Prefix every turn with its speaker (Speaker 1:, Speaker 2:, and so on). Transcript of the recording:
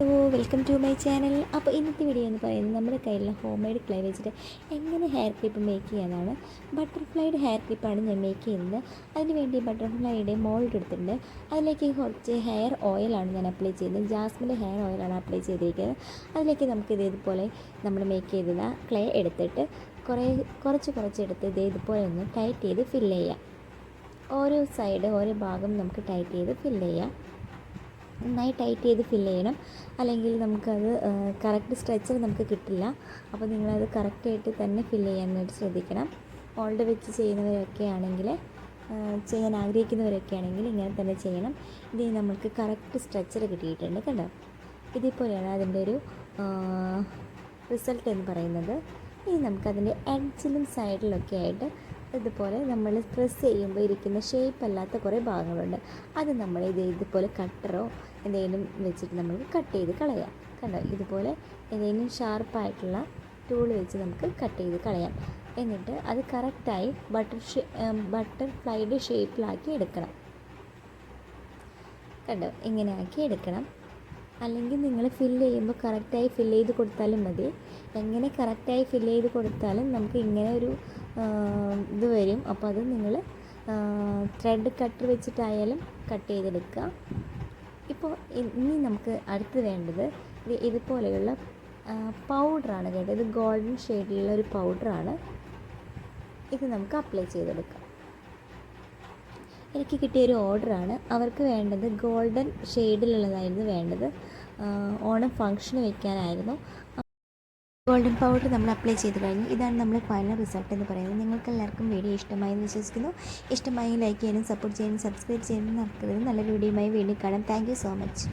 Speaker 1: Hello welcome to my channel അപ്പോൾ ഇന്നത്തെ video എന്ന് പറയുന്നത് നമ്മുടെ കയ്യിലുള്ള ഹോം മെയ്ഡ് ക്ലേ വെച്ചിട്ട് എങ്ങനെ ഹെയർ ക്ലിപ്പ് മേക്ക് ചെയ്യാനാണ് ബട്ടർഫ്ലൈയുടെ ഹെയർ ക്ലിപ്പാണ് ഞാൻ മേക്ക് ചെയ്യുന്നത്. അതിന് വേണ്ടി ബട്ടർഫ്ലൈയുടെ മോൾഡ് എടുത്തിട്ടുണ്ട്. അതിലേക്ക് കുറച്ച് ഹെയർ ഓയിലാണ് ഞാൻ അപ്ലൈ ചെയ്യുന്നത്. ജാസ്മിന്റെ ഹെയർ ഓയിലാണ് അപ്ലൈ ചെയ്തിരിക്കുന്നത്. അതിലേക്ക് നമുക്ക് ഇതേപോലെ നമ്മൾ മേക്ക് ചെയ്തത് ക്ലേ എടുത്തിട്ട് കുറേ കുറച്ച് കുറച്ച് എടുത്ത് ഇത് ഇതുപോലെ ഒന്ന് ടൈറ്റ് ചെയ്ത് ഫില്ല് ചെയ്യാം. ഓരോ സൈഡ് ഓരോ ഭാഗം നമുക്ക് ടൈറ്റ് ചെയ്ത് ഫില്ല് ചെയ്യാം. നന്നായി ടൈറ്റ് ചെയ്ത് ഫില്ല് ചെയ്യണം. അല്ലെങ്കിൽ നമുക്കത് കറക്റ്റ് സ്ട്രെച്ചർ നമുക്ക് കിട്ടില്ല. അപ്പോൾ നിങ്ങളത് കറക്റ്റായിട്ട് തന്നെ ഫില്ല് ചെയ്യാനായിട്ട് ശ്രദ്ധിക്കണം. ഓൾഡ് വെച്ച് ചെയ്യുന്നവരൊക്കെ ആണെങ്കിൽ ചെയ്യാൻ ആഗ്രഹിക്കുന്നവരൊക്കെ ആണെങ്കിൽ ഇങ്ങനെ തന്നെ ചെയ്യണം. ഇത് നമുക്ക് കറക്റ്റ് സ്ട്രെച്ചർ കിട്ടിയിട്ടുണ്ട് കണ്ടോ? ഇതേപോലെയാണ് അതിന്റെ ഒരു റിസൾട്ട് എന്ന് പറയുന്നത്. ഇനി നമുക്കതിന്റെ എഡ്ജിലും സൈഡിലൊക്കെ ആയിട്ട് ഇതുപോലെ നമ്മൾ പ്രസ് ചെയ്യുമ്പോൾ ഇരിക്കുന്ന ഷേപ്പ് അല്ലാത്ത കുറേ ഭാഗങ്ങളുണ്ട്. അത് നമ്മൾ ഇത് ഇതുപോലെ കട്ടറോ എന്തെങ്കിലും വെച്ചിട്ട് നമുക്ക് കട്ട് ചെയ്ത് കളയാം. കണ്ടോ? ഇതുപോലെ എന്തെങ്കിലും ഷാർപ്പായിട്ടുള്ള ടൂൾ വെച്ച് നമുക്ക് കട്ട് ചെയ്ത് കളയാം. എന്നിട്ട് അത് കറക്റ്റായി ബട്ടർ ഷേ ബട്ടർഫ്ലൈയുടെ ഷേപ്പിലാക്കി എടുക്കണം. കണ്ടോ? ഇങ്ങനെ ആക്കി എടുക്കണം. അല്ലെങ്കിൽ നിങ്ങൾ ഫില്ല് ചെയ്യുമ്പോൾ കറക്റ്റായി ഫില്ല് ചെയ്ത് കൊടുത്താലും മതി. എങ്ങനെ കറക്റ്റായി ഫില്ല് ചെയ്ത് കൊടുത്താലും നമുക്ക് ഇങ്ങനെ ഒരു ഇത് വരും. അപ്പോൾ അത് നിങ്ങൾ ത്രെഡ് കട്ടർ വെച്ചിട്ടായാലും കട്ട് ചെയ്തെടുക്കുക. ഇപ്പോൾ ഇനി നമുക്ക് അടുത്ത് വേണ്ടത് ഇത് ഇതുപോലെയുള്ള പൗഡറാണ് കേട്ടോ. ഇത് ഗോൾഡൻ ഷെയ്ഡിലുള്ള ഒരു പൗഡറാണ് ഇത് നമുക്ക് അപ്ലൈ ചെയ്തെടുക്കാം. എനിക്ക് കിട്ടിയ ഒരു ഓർഡറാണ് അവർക്ക് വേണ്ടത് ഗോൾഡൻ ഷെയ്ഡിലുള്ളതായിരുന്നു വേണ്ടത്. ഓണം ഫങ്ഷന് വയ്ക്കാനായിരുന്നു ഗോൾഡൻ പൗഡർ നമ്മൾ അപ്ലൈ ചെയ്ത് കഴിഞ്ഞു. ഇതാണ് നമ്മൾ ഫൈനൽ റിസൾട്ട് എന്ന് പറയുന്നത്. നിങ്ങൾക്ക് എല്ലാവർക്കും വീഡിയോ ഇഷ്ടമായി എന്ന് വിശ്വസിക്കുന്നു. ഇഷ്ടമായി ലൈക്ക് ചെയ്യാനും സപ്പോർട്ട് ചെയ്യാനും സബ്സ്ക്രൈബ് ചെയ്യാനും നടക്കുന്നത് നല്ലൊരു വീഡിയോയുമായി വീണ്ടും കാണാം. Thank so much